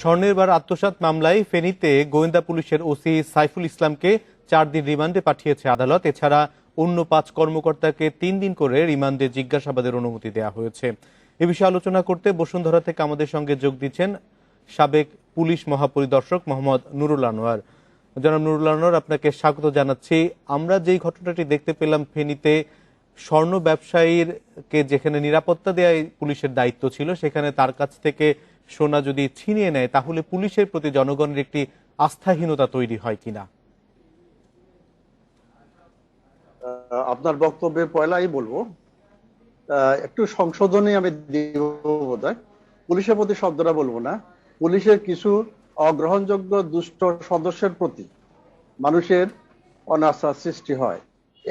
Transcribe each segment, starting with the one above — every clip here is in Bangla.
স্বর্ণের বার আত্মসাৎ মামলায় ফেনীতে গোয়েন্দা পুলিশের ওসি সাইফুল ইসলামকে চার দিন রিমান্ডে পাঠিয়েছে আদালত। এছাড়া অন্য পাঁচ কর্মকর্তাকে তিন দিন করে রিমান্ডে জিজ্ঞাসাবাদের অনুমতি দেওয়া হয়েছে। এ বিষয়ে আলোচনা করতে বসুন্ধরা থেকে আমাদের সঙ্গে যোগ দিচ্ছেন সাবেক পুলিশ মহাপরিদর্শক মোহাম্মদ নুরুল আনোয়ার। জনাব নুরুল আনোয়ার, আপনাকে স্বাগত জানাচ্ছি। আমরা যেই ঘটনাটি দেখতে পেলাম ফেনীতে, স্বর্ণ ব্যবসায়ীর কে যেখানে নিরাপত্তা দেওয়া পুলিশের দায়িত্ব ছিল, সেখানে তার কাছ থেকে সোনা যদি ছিনিয়ে নেয়, তাহলে পুলিশের প্রতি জনগণের একটি আস্থাহীনতা তৈরি হয় কিনা? আপনার বক্তব্যের পয়লাই বলব। একটু সংশোধনী আমি দিব পুলিশের প্রতি শব্দটা বলব না। পুলিশের কিছু অগ্রহণযোগ্য দুষ্ট সদস্যের প্রতি মানুষের অনাস্থার সৃষ্টি হয়।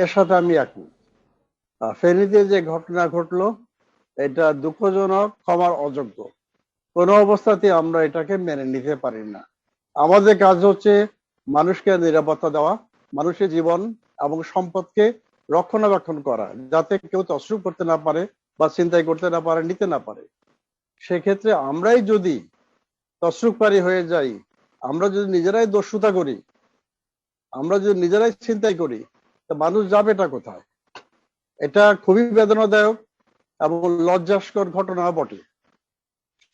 এর সাথে আমি একমত। ফেনীতে যে ঘটনা ঘটলো, এটা দুঃখজনক, ক্ষমার অযোগ্য। কোনো অবস্থাতে আমরা এটাকে মেনে নিতে পারি না। আমাদের কাজ হচ্ছে মানুষকে নিরাপত্তা দেওয়া, মানুষের জীবন এবং সম্পদকে রক্ষণাবেক্ষণ করা, যাতে কেউ তসরুপ করতে না পারে বা চিন্তাই করতে না পারে, নিতে না পারে। সেক্ষেত্রে আমরাই যদি তসরুপকারী হয়ে যাই, আমরা যদি নিজেরাই দস্যুতা করি, আমরা যদি নিজেরাই চিন্তাই করি, তা মানুষ যাবেটা কোথায়? এটা খুবই বেদনাদায়ক এবং লজ্জাস্কর ঘটনা বটে।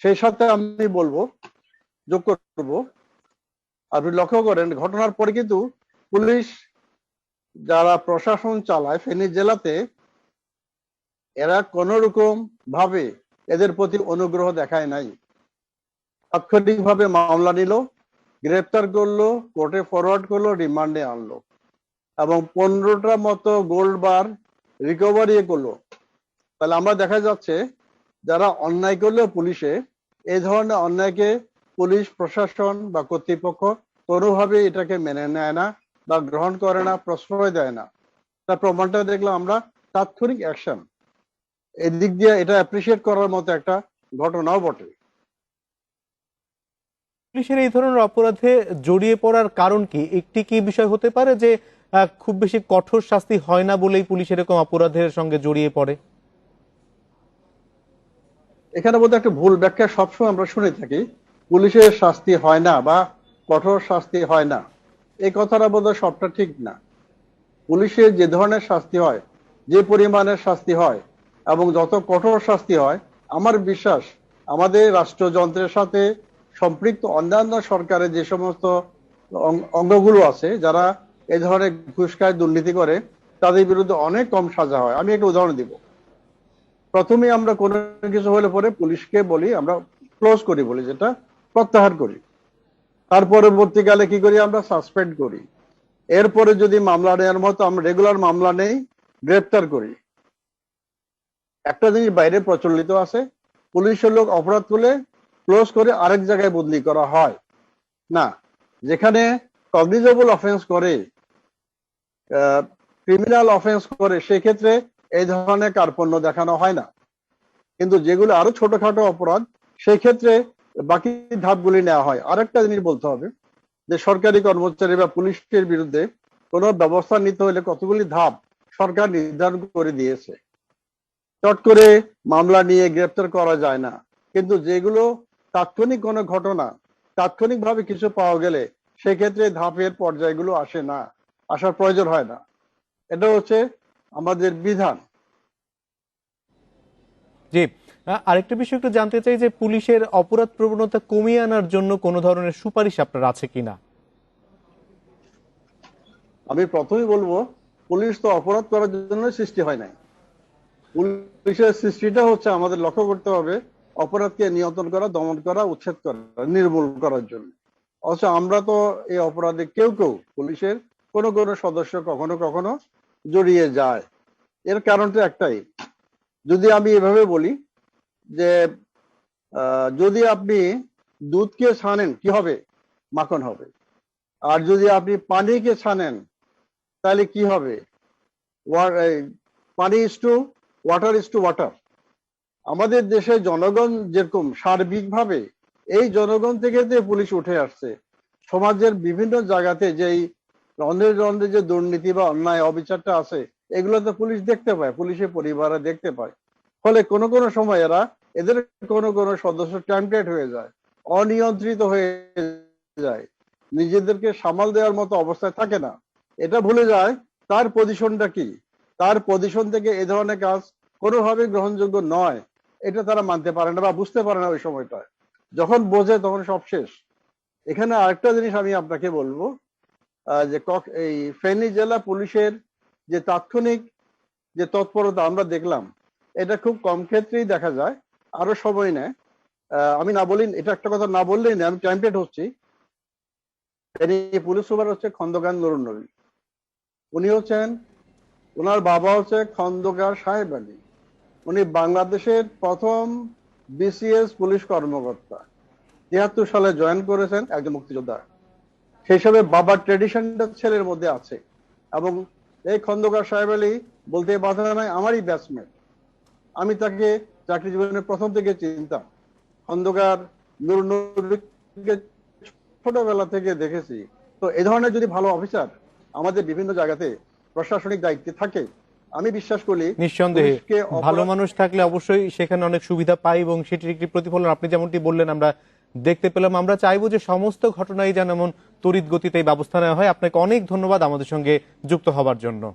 সেই সাথে আমি বলব, যোগ করব। আপনি লক্ষ্য করেন, ঘটনার পরে কিন্তু পুলিশ যারা প্রশাসন চালায় ফেনী জেলাতে, এরা কোন রকম ভাবে এদের প্রতি অনুগ্রহ দেখায় নাই। তাৎক্ষণিক ভাবে মামলা নিল, গ্রেপ্তার করল, কোর্টে ফরওয়ার্ড করল, রিমান্ডে আনলো এবং পনেরোটা মতো গোল্ড বার রিকভারি করল। তাহলে আমরা দেখা যাচ্ছে যারা অন্যায় করল পুলিশে, এই ধরনের অন্যায়কে পুলিশ, প্রশাসন বা কর্তৃপক্ষ কোনোভাবে এটাকে মেনে নেয় না বা গ্রহণ করে না, প্রশ্রয় দেয় না। তার প্রমাণটা দেখলাম আমরা, তাৎক্ষণিক অ্যাকশন এদিক দিয়ে এটা অ্যাপ্রিসিয়েট করার মতো একটা ঘটনাও বটে। পুলিশের এই ধরনের অপরাধে জড়িয়ে পড়ার কারণ কি? একটি কি বিষয় হতে পারে যে খুব বেশি কঠোর শাস্তি হয় না বলেই পুলিশ এরকম অপরাধের সঙ্গে জড়িয়ে পড়ে? এখানে বোধহয় একটা ভুল ব্যাখ্যা সবসময় আমরা শুনে থাকি, পুলিশের শাস্তি হয় না বা কঠোর শাস্তি হয় না। এই কথাটা বোধহয় সবটা ঠিক না। পুলিশের যে ধরনের শাস্তি হয়, যে পরিমাণের শাস্তি হয়, এবং যত কঠোর শাস্তি হয়, আমার বিশ্বাস আমাদের রাষ্ট্রযন্ত্রের সাথে সম্পৃক্ত অন্যান্য সরকারের যে সমস্ত অঙ্গগুলো আছে, যারা এ ধরনের ঘুষ খায় দুর্নীতি করে, তাদের বিরুদ্ধে অনেক কম সাজা হয়। আমি একটা উদাহরণ দিব। প্রথমে আমরা কোনো কিছু হলে পরে পুলিশকে বলি, আমরা ক্লোজ করি বলি যেটা, প্রত্যাহার করি। তার পরবর্তীকালে কি করি আমরা? সাসপেন্ড করি। এরপরে যদি মামলা নেওয়ার মতো আমরা রেগুলার মামলা নেই, গ্রেপ্তার করি। একটা জিনিস বাইরে প্রচলিত আছে, পুলিশের লোক অপরাধ করলে ক্লোজ করে আরেক জায়গায় বদলি করা হয়। না, যেখানে কগনিজেবল অফেন্স করে ক্রিমিনাল অফেন্স করে, সেক্ষেত্রে এই ধরনের কার্পণ্য দেখানো হয় না। কিন্তু যেগুলো আরও ছোটখাটো অপরাধ সেই ক্ষেত্রে বাকি ধাপগুলি নেওয়া হয়। আরেকটা জিনিস বলতে হবে যে, সরকারি কর্মচারী বা পুলিশের বিরুদ্ধে কোনো ব্যবস্থা নিতে হলে কতগুলি ধাপ সরকার নির্ধারণ করে দিয়েছে। চট করে মামলা নিয়ে গ্রেপ্তার করা যায় না। কিন্তু যেগুলো তাৎক্ষণিক কোনো ঘটনা, তাৎক্ষণিকভাবে কিছু পাওয়া গেলে সেক্ষেত্রে ধাপের পর্যায়গুলো আসে না, আসার প্রয়োজন হয় না। এটা হচ্ছে আমাদের বিধান। জি আরেকটা বিষয় একটু জানতে চাই যে পুলিশের অপরাধ প্রবণতা কমিয়ে আনার জন্য কোনো ধরনের সুপারিশ আপনার আছে কিনা আমি প্রথমেই বলব পুলিশ তো অপরাধ করার জন্য সৃষ্টি হয় নাই। পুলিশের সৃষ্টিটা হচ্ছে আমাদের লক্ষ্য করতে হবে অপরাধকে নিয়ন্ত্রণ করা দমন করা উচ্ছেদ করা নির্মূল করার জন্য। অথচ আমরা তো এই অপরাধে কেউ কেউ পুলিশের কোনো কোনো সদস্য কখনো কখনো জড়িয়ে যায়। এর কারণটা একটাই। যদি আমি এভাবে বলি যে যদি আপনি দুধকে ছানেন, কি হবে? মাখন হবে। আর যদি আপনি পানিকে ছানেন, তাহলে কি হবে? Pani is to water is to water আমাদের দেশে জনগণ যেরকম সার্বিকভাবে, এই জনগণ থেকে যে পুলিশ উঠে আসছে, সমাজের বিভিন্ন জায়গাতে যেই রন্ধে রন্ধে যে দুর্নীতি বা অন্যায় অবিচারটা আছে, এগুলো তো পুলিশ দেখতে পায়, পুলিশের পরিবারে দেখতে পায়। ফলে কোনো কোনো সময় এরা এদের কোনো কোনো সদস্য ট্যাম্পলেট হয়ে যায়, অনিয়ন্ত্রিত হয়ে যায়। নিজেদেরকে সামাল দেওয়ার মতো অবস্থায় থাকে না। এটা ভুলে যায়, তার পজিশনটা কি? তার পজিশন থেকে এ ধরনের কাজ কোনোভাবে গ্রহণযোগ্য নয়। এটা তারা মানতে পারে না বা বুঝতে পারে না ওই সময়টায়। যখন বোঝে তখন সব শেষ। এখানে আরেকটা জিনিস আমি আপনাকে বলব যে এই ফেনী জেলা পুলিশের যে তাৎক্ষণিক যে তৎপরতা আমরা দেখলাম, এটা খুব কম ক্ষেত্রেই দেখা যায়, আরও সময় নেয়। আমি না বলি, এটা একটা কথা না বললেই না আমি চ্যাম্পিয়ন হচ্ছি। পুলিশ সুপার হচ্ছে খন্দকার নুরুন নবী। উনি হচ্ছেন ওনার বাবা হচ্ছে খন্দকার সাহেব আলী। উনি বাংলাদেশের প্রথম বিসিএস পুলিশ কর্মকর্তা। তিয়াত্তর সালে জয়েন করেছেন একজন মুক্তিযোদ্ধা। সেই হিসাবে বাবার ট্রেডিশনটা ছেলের মধ্যে আছে। এবং এই খন্দকার সাহেব আলী বলতে বাধা নাই আমারই ব্যাটসম্যান আমি তাকে চাকরি জীবনের প্রথম থেকে চিনতাম। খন্দকার নুর নবীকে ছোটবেলা থেকে দেখেছি। তো এ ধরনের যদি ভালো অফিসার আমাদের বিভিন্ন জায়গাতে প্রশাসনিক দায়িত্বে থাকে আমি বিশ্বাস করি নিঃসন্দেহে। ভালো মানুষ থাকলে অবশ্যই সেখানে অনেক সুবিধা পাই এবং সেটির একটি প্রতিফলন। আপনি যেমনটি বললেন আমরা দেখতে পেলাম। আমরা চাইব যে সমস্ত ঘটনাই যেন এমন তড়িৎ গতিতে ব্যবস্থা নেওয়া হয়। আপনাকে অনেক ধন্যবাদ আমাদের সঙ্গে যুক্ত হবার জন্য।